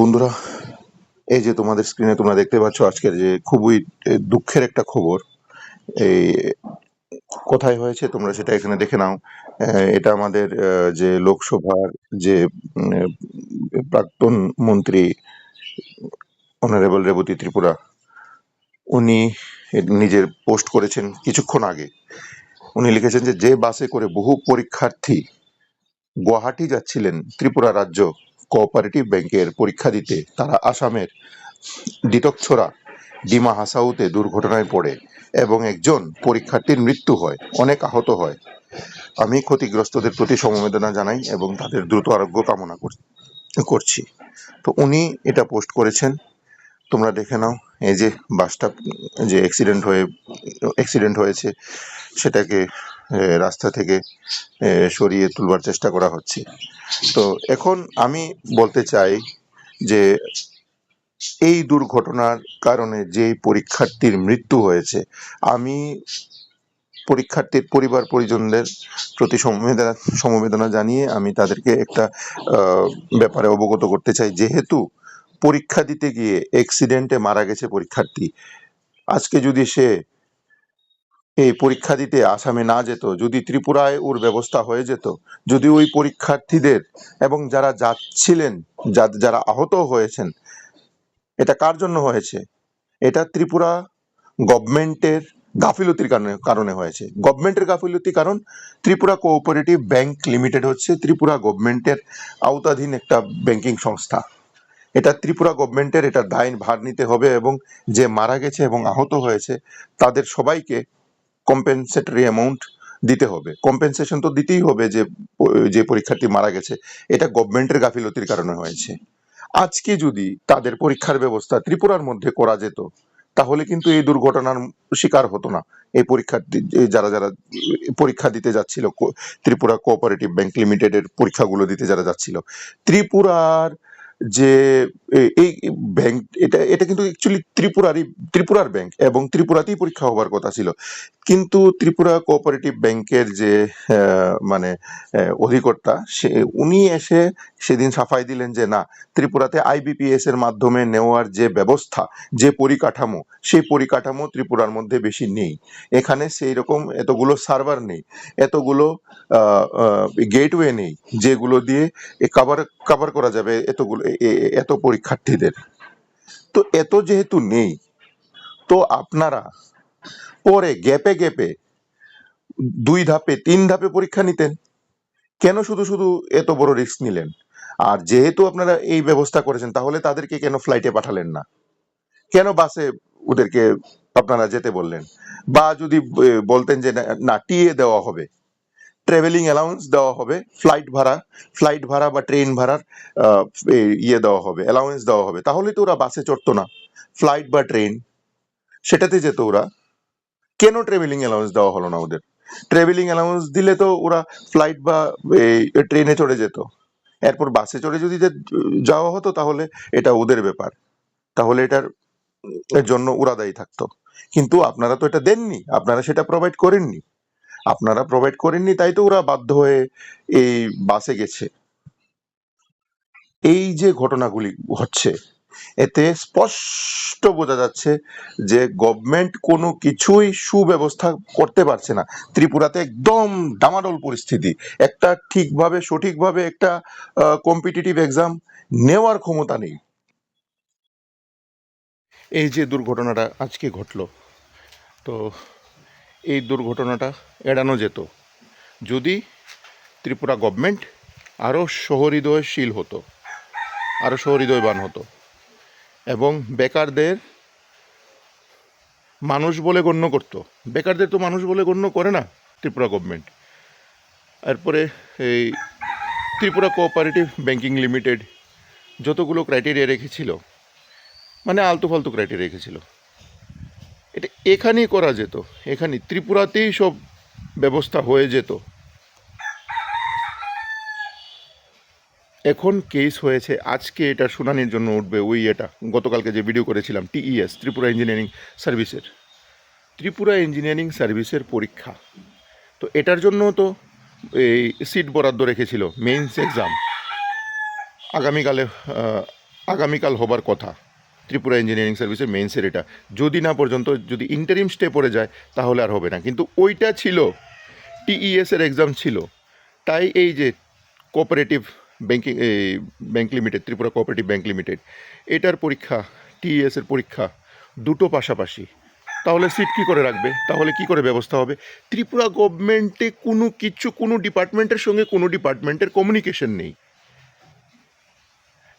বন্ধুরা, এই যে তোমাদের স্ক্রিনে তোমরা দেখতে পাচ্ছ আজকের যে খুবই দুঃখের একটা খবর এই কোথায় হয়েছে তোমরা সেটা এখানে দেখে নাও। এটা আমাদের যে লোকসভার যে প্রাক্তন মন্ত্রী অনারেবল রেবতী ত্রিপুরা, উনি নিজের পোস্ট করেছেন কিছুক্ষণ আগে। উনি লিখেছেন যে যে বাসে করে বহু পরীক্ষার্থী গুয়াহাটি যাচ্ছিলেন ত্রিপুরা রাজ্য কোঅপারেটিভ ব্যাংকের পরীক্ষা দিতে তারা আসামের ডিতকছড়া ডিমা হাসাউতে দুর্ঘটনায় পড়ে এবং একজন পরীক্ষার্থীর মৃত্যু হয়। অনেক আহত হয়। আমি ক্ষতিগ্রস্তদের প্রতি সমবেদনা জানাই এবং তাদের দ্রুত আরোগ্য কামনা কর- করছি। তো উনি এটা পোস্ট করেছেন। তোমরা দেখে নাও, এই যে বাসটা, যে অ্যাক্সিডেন্ট হয়ে অ্যাক্সিডেন্ট হয়েছে, সেটাকে রাস্তা থেকে সরিয়ে তুলবার চেষ্টা করা হচ্ছে। তো এখন আমি বলতে চাই যে, এই দুর্ঘটনার কারণে যে পরীক্ষার্থীর মৃত্যু হয়েছে, আমি পরীক্ষার্থীর পরিবার পরিজনদের প্রতি সমবেদনা সমবেদনা জানিয়ে আমি তাদেরকে একটা ব্যাপারে অবগত করতে চাই। যেহেতু পরীক্ষা দিতে গিয়ে অ্যাক্সিডেন্টে মারা গেছে পরীক্ষার্থী, আজকে যদি সে এই পরীক্ষা দিতে আসামে না যেত, যদি ত্রিপুরায় ওর ব্যবস্থা হয়ে যেত, যদি ওই পরীক্ষার্থীদের এবং যারা যাচ্ছিলেন যারা আহত হয়েছেন, এটা কার জন্য হয়েছে? এটা ত্রিপুরা গভর্নমেন্টের গাফিলতির কারণে কারণে হয়েছে। গভর্নমেন্টের গাফিলতি কারণ ত্রিপুরা কোঅপারেটিভ ব্যাংক লিমিটেড হচ্ছে, ত্রিপুরা গভর্নমেন্টের আওতাধীন একটা ব্যাংকিং সংস্থা। এটা ত্রিপুরা গভর্নমেন্টের এটা দায় ভার নিতে হবে এবং যে মারা গেছে এবং আহত হয়েছে, তাদের সবাইকে কম্পেনসেটরি অ্যামাউন্ট দিতে হবে। কম্পেনসেশন তো দিতেই হবে যে যে পরীক্ষার্থী মারা গেছে। এটা গভর্নমেন্টের গাফিলতির কারণে হয়েছে। আজকে যদি তাদের পরীক্ষার ব্যবস্থা ত্রিপুরার মধ্যে করা যেত, তাহলে কিন্তু এই দুর্ঘটনার শিকার হতো না। এই পরীক্ষার্থী যারা যারা পরীক্ষা দিতে যাচ্ছিল ত্রিপুরা কোঅপারেটিভ ব্যাংক লিমিটেডের পরীক্ষাগুলো দিতে যারা যাচ্ছিল, ত্রিপুরার যে এই ব্যাংক এটা এটা কিন্তু অ্যাকচুয়ালি ত্রিপুরারই, ত্রিপুরার ব্যাংক এবং ত্রিপুরাতেই পরীক্ষা হওয়ার কথা ছিল। কিন্তু ত্রিপুরা কোঅপারেটিভ ব্যাংকের যে মানে অধিকর্তা, সে, উনি এসে সেদিন সাফাই দিলেন যে, না, ত্রিপুরাতে আইবিপিএস এর মাধ্যমে নেওয়ার যে ব্যবস্থা, যে পরিকাঠামো, সেই পরিকাঠামো ত্রিপুরার মধ্যে বেশি নেই। এখানে সেই রকম এতগুলো সার্ভার নেই, এতগুলো গেটওয়ে নেই, যেগুলো দিয়ে কভার কভার করা যাবে, এতগুলো এত পরীক্ষার্থীদের। তো এত যেহেতু নেই, তো আপনারা পরে গ্যাপে গ্যাপে দুই ধাপে, তিন ধাপে পরীক্ষা নিতেন। কেন শুধু শুধু এত বড় রিস্ক নিলেন? আর যেহেতু আপনারা এই ব্যবস্থা করেছেন, তাহলে তাদেরকে কেন ফ্লাইটে পাঠালেন না? কেন বাসে ওদেরকে আপনারা যেতে বললেন? বা যদি বলতেন যে না- টিএ দেওয়া হবে। ট্রাভেলিং অ্যালাউন্স দেওয়া হবে ফ্লাইট ভাড়া ফ্লাইট ভাড়া বা ট্রেন ভাড়ার ইয়ে দেওয়া হবে অ্যালাউন্স দেওয়া হবে। তাহলে তো ওরা বাসে চড়তো না ফ্লাইট বা ট্রেন সেটাতে যেত ওরা। কেন ট্রাভেলিং অ্যালাউন্স দেওয়া হলো না ওদের? ট্রাভেলিং অ্যালাউন্স দিলে তো ওরা ফ্লাইট বা ট্রেনে চড়ে যেত। এরপর বাসে চড়ে যদি যাওয়া হতো তাহলে এটা ওদের ব্যাপার। তাহলে এটার জন্য ওরা দায়ী থাকতো। কিন্তু আপনারা তো এটা দেননি, আপনারা সেটা প্রোভাইড করেননি। আপনারা প্রোভাইড করেননি, তাই তো ওরা বাধ্য হয়ে এই বাসে গেছে। এই যে ঘটনাগুলি হচ্ছে এতে স্পষ্ট বোঝা যাচ্ছে যে গভর্নমেন্ট কোনো কিছুই সুব্যবস্থা করতে পারছে না। ত্রিপুরাতে একদম ডামাডোল পরিস্থিতি। একটা ঠিকভাবে, সঠিকভাবে একটা কম্পিটিটিভ এক্সাম নেওয়ার ক্ষমতা নেই। এই যে দুর্ঘটনাটা আজকে ঘটলো, তো এই দুর্ঘটনাটা এড়ানো যেত। যদি ত্রিপুরা গভর্নমেন্ট আরও সহৃদয়শীল হতো, আরও সহৃদয়বান হতো এবং বেকারদের মানুষ বলে গণ্য করত। বেকারদের তো মানুষ বলে গণ্য করে না ত্রিপুরা গভর্নমেন্ট। এরপরে এই ত্রিপুরা কোঅপারেটিভ ব্যাংকিং লিমিটেড যতগুলো ক্রাইটেরিয়া রেখেছিল মানে আলতু ফালতু ক্রাইটেরিয়া রেখেছিল এখানেই করা যেত। এখানে ত্রিপুরাতেই সব ব্যবস্থা হয়ে যেত। এখন কেস হয়েছে, আজকে এটা শুনানির জন্য উঠবে ওই এটা। গতকালকে যে ভিডিও করেছিলাম টিইএস ত্রিপুরা ইঞ্জিনিয়ারিং সার্ভিসের ত্রিপুরা ইঞ্জিনিয়ারিং সার্ভিসের পরীক্ষা। তো এটার জন্য তো এই সিট বরাদ্দ রেখেছিল মেইনস এক্সাম আগামীকালে আগামীকাল হবার কথা। ত্রিপুরা ইঞ্জিনিয়ারিং সার্ভিসের মেইনসের এটা। যদি না পর্যন্ত, যদি ইন্টারিম স্টে পড়ে যায়, তাহলে আর হবে না। কিন্তু ওইটা ছিল টিইএস এর এক্সাম ছিল। তাই এই যে কোঅপারেটিভ ব্যাংকিং এই bank limited Tripura cooperative bank limited এটার পরীক্ষা টিইএস এর পরীক্ষা, দুটো পাশাপাশি। তাহলে সিট কী করে রাখবে? তাহলে কি করে ব্যবস্থা হবে? ত্রিপুরা গভর্নমেন্টে কোনো কিছু, কোনো ডিপার্টমেন্টের সঙ্গে কোনো ডিপার্টমেন্টের কমিউনিকেশন নেই।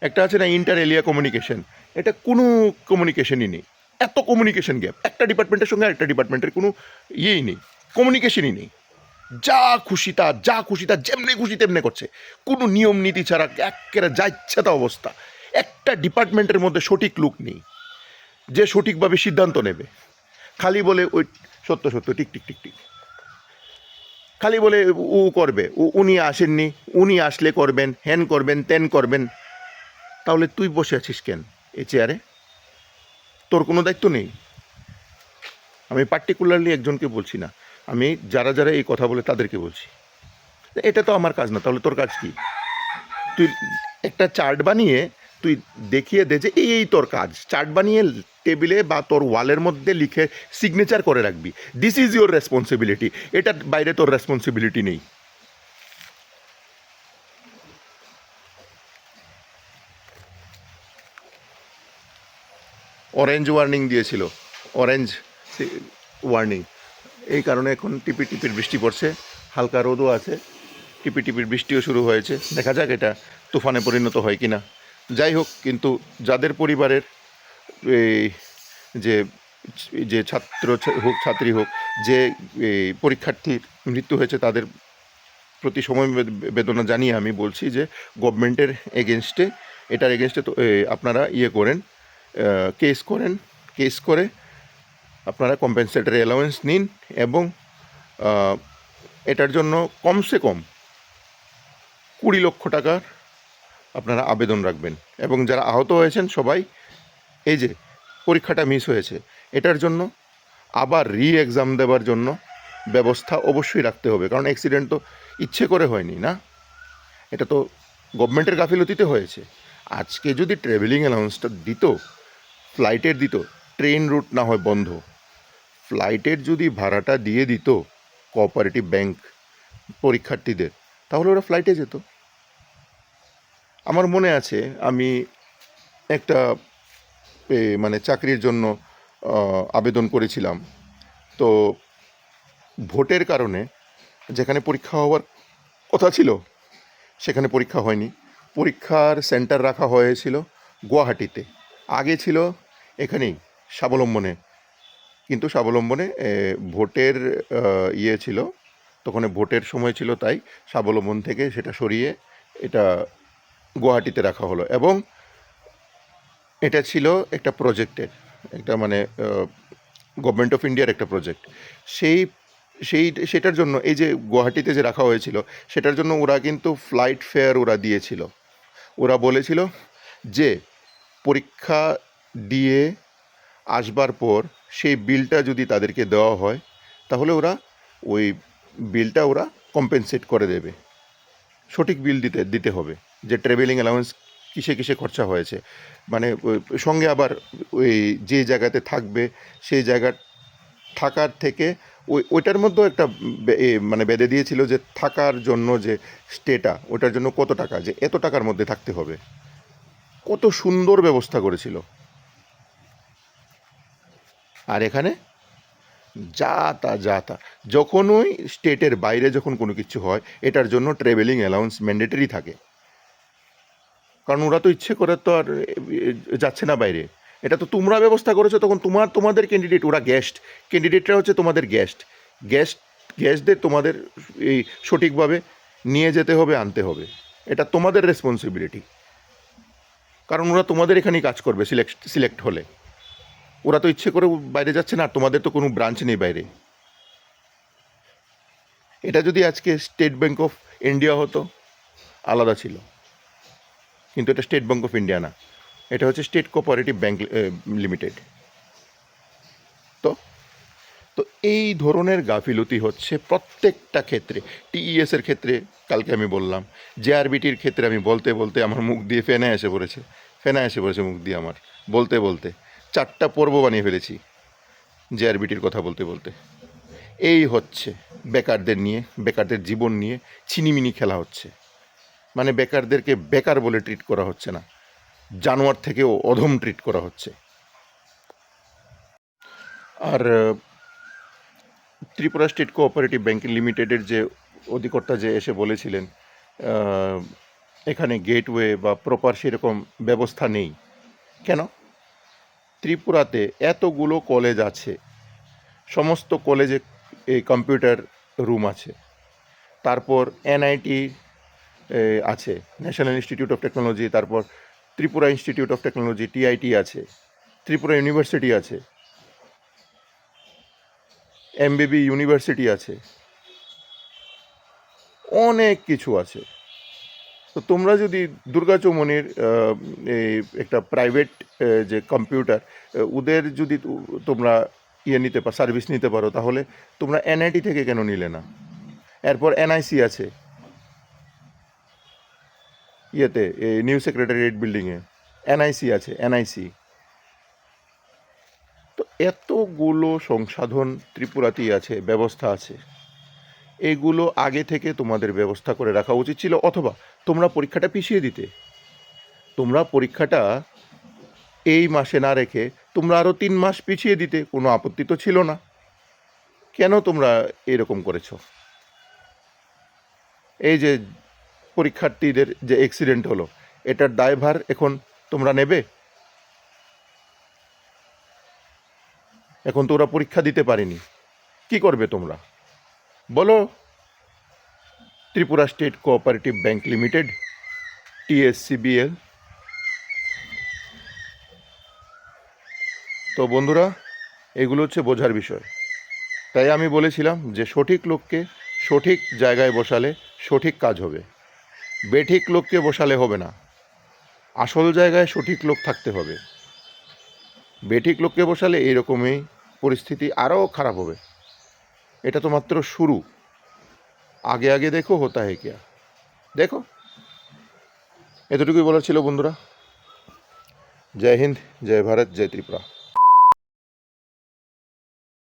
একটা আছে না ইন্টার এলিয়া কমিউনিকেশন এটা কোনো কমিউনিকেশনই নেই। এত কমিউনিকেশন গ্যাপ একটা ডিপার্টমেন্টের সঙ্গে আরেকটা ডিপার্টমেন্টের কোনো ইয়েই নেই। কমিউনিকেশনই নেই। যা খুশি তা, যা খুশি তা যেমনি খুশি তেমনি করছে। কোনো নিয়ম নীতি ছাড়া একেবারে যা ইচ্ছা তা অবস্থা। একটা ডিপার্টমেন্টের মধ্যে সঠিক লুক নেই। যে সঠিকভাবে সিদ্ধান্ত নেবে। খালি বলে ওই সত্য সত্য, টিক টিক টিক টিক। খালি বলে ও করবে উনি আসেননি, উনি আসলে করবেন হ্যান করবেন, তেন করবেন। তাহলে তুই বসে আছিস কেন এই চেয়ারে? তোর কোনো দায়িত্ব নেই। আমি পার্টিকুলারলি একজনকে বলছি না। আমি যারা যারা এই কথা বলে তাদেরকে বলছি। এটা তো আমার কাজ না, তাহলে তোর কাজ কি? তুই একটা চার্ট বানিয়ে, তুই দেখিয়ে দে যে এই এই তোর কাজ। চার্ট বানিয়ে টেবিলে বা তোর ওয়ালের মধ্যে লিখে সিগনেচার করে রাখবি। দিস ইজ ইউর রেসপন্সিবিলিটি এটার বাইরে তোর রেসপন্সিবিলিটি নেই। অরেঞ্জ ওয়ার্নিং দিয়েছিল। অরেঞ্জ ওয়ার্নিং এই কারণে এখন টিপি টিপির বৃষ্টি পড়ছে। হালকা রোদও আছে। টিপি টিপির বৃষ্টিও শুরু হয়েছে। দেখা যাক এটা তুফানে পরিণত হয় কি না যাই হোক, কিন্তু যাদের পরিবারের এই যে যে ছাত্র হোক, ছাত্রী হোক, যে পরীক্ষার্থীর মৃত্যু হয়েছে, তাদের প্রতি সময় বেদ- বেদনা জানিয়ে আমি বলছি যে গভর্নমেন্টের এগেনস্টে এটার এগেনস্টে আপনারা ইয়ে করেন। কেস করেন কেস করে আপনারা কম্পেনসেটরি অ্যালাউয়েন্স নিন এবং এটার জন্য কমসে কম কুড়ি লক্ষ টাকার আপনারা আবেদন রাখবেন। এবং যারা আহত হয়েছেন সবাই, এই যে পরীক্ষাটা মিস হয়েছে, এটার জন্য আবার রি এক্সাম দেওয়ার জন্য ব্যবস্থা অবশ্যই রাখতে হবে। কারণ অ্যাক্সিডেন্ট তো ইচ্ছে করে হয়নি, না? এটা তো গভর্নমেন্টের গাফিলতিতে হয়েছে। আজকে যদি ট্রাভেলিং অ্যালাউন্সটা দিত ফ্লাইটের দিত, ট্রেন রুট না হয় বন্ধ। ফ্লাইটের যদি ভাড়াটা দিয়ে দিত কোঅপারেটিভ ব্যাংক পরীক্ষার্থীদের, তাহলে ওরা ফ্লাইটে যেত। আমার মনে আছে, আমি একটা মানে চাকরির জন্য আবেদন করেছিলাম। তো ভোটের কারণে যেখানে পরীক্ষা হওয়ার কথা ছিল, সেখানে পরীক্ষা হয়নি। পরীক্ষার সেন্টার রাখা হয়েছিল গুয়াহাটিতে। আগে ছিল এখানেই স্বাবলম্বনে। কিন্তু স্বাবলম্বনে ভোটের ইয়ে ছিল, তখন ভোটের সময় ছিল তাই স্বাবলম্বন থেকে সেটা সরিয়ে এটা গুয়াহাটিতে রাখা হলো। এবং এটা ছিল একটা প্রজেক্টের, একটা মানে গভর্নমেন্ট অফ ইন্ডিয়ার একটা প্রজেক্ট। সেই সেই, সেটার জন্য এই যে গুয়াহাটিতে যে রাখা হয়েছিল, সেটার জন্য ওরা কিন্তু ফ্লাইট ফেয়ার ওরা দিয়েছিল। ওরা বলেছিল যে পরীক্ষা দিয়ে আসবার পর সেই বিলটা যদি তাদেরকে দেওয়া হয়, তাহলে ওরা ওই বিলটা ওরা কম্পেনসেট করে দেবে। সঠিক বিল দিতে দিতে হবে যে ট্রাভেলিং অ্যালাউন্স কিসে কিসে খরচা হয়েছে। মানে সঙ্গে আবার ওই যে জায়গাতে থাকবে, সেই জায়গা থাকার থেকে ওই, ওইটার মধ্যেও একটা মানে বেঁধে দিয়েছিল যে থাকার জন্য যে স্টেটা ওটার জন্য কত টাকা, যে এত টাকার মধ্যে থাকতে হবে। কত সুন্দর ব্যবস্থা করেছিল। আর এখানে যা তা যা তা যখনই স্টেটের বাইরে যখন কোনো কিছু হয়, এটার জন্য ট্রাভেলিং অ্যালাউন্স ম্যান্ডেটরি থাকে। কারণ ওরা তো ইচ্ছে করে তো আর যাচ্ছে না বাইরে। এটা তো তোমরা ব্যবস্থা করেছ, তখন তোমার, তোমাদের ক্যান্ডিডেট ওরা গেস্ট ক্যান্ডিডেটরা হচ্ছে তোমাদের গেস্ট গেস্ট গেস্টদের তোমাদের এই সঠিকভাবে নিয়ে যেতে হবে, আনতে হবে। এটা তোমাদের রেসপন্সিবিলিটি কারণ ওরা তোমাদের এখানেই কাজ করবে সিলেক্ট সিলেক্ট হলে। ওরা তো ইচ্ছে করে বাইরে যাচ্ছে না তোমাদের তো কোনো ব্রাঞ্চ নেই বাইরে। এটা যদি আজকে স্টেট ব্যাঙ্ক অফ ইন্ডিয়া হতো, আলাদা ছিল। কিন্তু এটা স্টেট ব্যাঙ্ক অফ ইন্ডিয়া না। এটা হচ্ছে স্টেট কোঅপারেটিভ ব্যাঙ্ক লিমিটেড তো? তো এই ধরনের গাফিলতি হচ্ছে প্রত্যেকটা ক্ষেত্রে। টিইএস এর ক্ষেত্রে কালকে আমি বললাম জেআরবিটির ক্ষেত্রে আমি বলতে বলতে আমার মুখ দিয়ে ফেনে এসে পড়েছে। ফেনা এসে পড়েছে মুখ দিয়ে আমার, বলতে বলতে। চারটা পর্ব বানিয়ে ফেলেছি জেআরবিটির কথা বলতে বলতে। এই হচ্ছে বেকারদের নিয়ে, বেকারদের জীবন নিয়ে ছিনিমিনি খেলা হচ্ছে। মানে বেকারদেরকে বেকার বলে ট্রিট করা হচ্ছে না, জানোয়ার থেকেও অধম ট্রিট করা হচ্ছে। আর, ত্রিপুরা স্টেট কোঅপারেটিভ ব্যাংক লিমিটেডের যে অধিকর্তা যে এসে বলেছিলেন এখানে গেটওয়ে বা প্রপার সেরকম ব্যবস্থা নেই। কেন? ত্রিপুরাতে এতগুলো কলেজ আছে। সমস্ত কলেজে এই কম্পিউটার রুম আছে। তারপর এনআইটি আছে, ন্যাশনাল ইনস্টিটিউট অফ টেকনোলজি, তারপর Tripura institute of technology TIT আছে, ত্রিপুরা ইউনিভার্সিটি আছে এমবিবি ইউনিভার্সিটি আছে, অনেক কিছু আছে। তো তোমরা যদি দুর্গা চৌমনির একটা প্রাইভেট যে কম্পিউটার ওদের যদি তোমরা ইয়ে নিতে পারো সার্ভিস নিতে পারো, তাহলে তোমরা এনআইটি থেকে কেন নিলে না? এরপর এনআইসি আছে। ইয়েতে নিউ সেক্রেটারিয়েট বিল্ডিংয়ে এনআইসি আছে এনআইসি তো এতগুলো সংসাধন ত্রিপুরাতেই আছে, ব্যবস্থা আছে। এগুলো আগে থেকে তোমাদের ব্যবস্থা করে রাখা উচিত ছিল, অথবা তোমরা পরীক্ষাটা পিছিয়ে দিতে। তোমরা পরীক্ষাটা এই মাসে না রেখে তোমরা আরও তিন মাস পিছিয়ে দিতে, কোনো আপত্তি তো ছিল না। কেন তোমরা এরকম করেছ? এই যে পরীক্ষার্থীদের যে অ্যাক্সিডেন্ট হলো, এটার দায়ভার এখন তোমরা নেবে? এখন তো ওরা পরীক্ষা দিতে পারেনি। কি করবে তোমরা? বলো। Tripura state cooperative bank limited, TSCBL. তো বন্ধুরা, এগুলো হচ্ছে বোঝার বিষয়। তাই আমি বলেছিলাম যে সঠিক লোককে সঠিক জায়গায় বসালে সঠিক কাজ হবে। বেঠিক লোককে বসালে হবে না। আসল জায়গায় সঠিক লোক থাকতে হবে। বেঠিক লোককে বসালে এইরকমই পরিস্থিতি আরও খারাপ হবে। এটা তো মাত্র শুরু। আগে আগে দেখো হতা হে কিয়া। দেখো। এতটুকুই বলার ছিল বন্ধুরা। জয় হিন্দ, জয় ভারত, জয় ত্রিপুরা।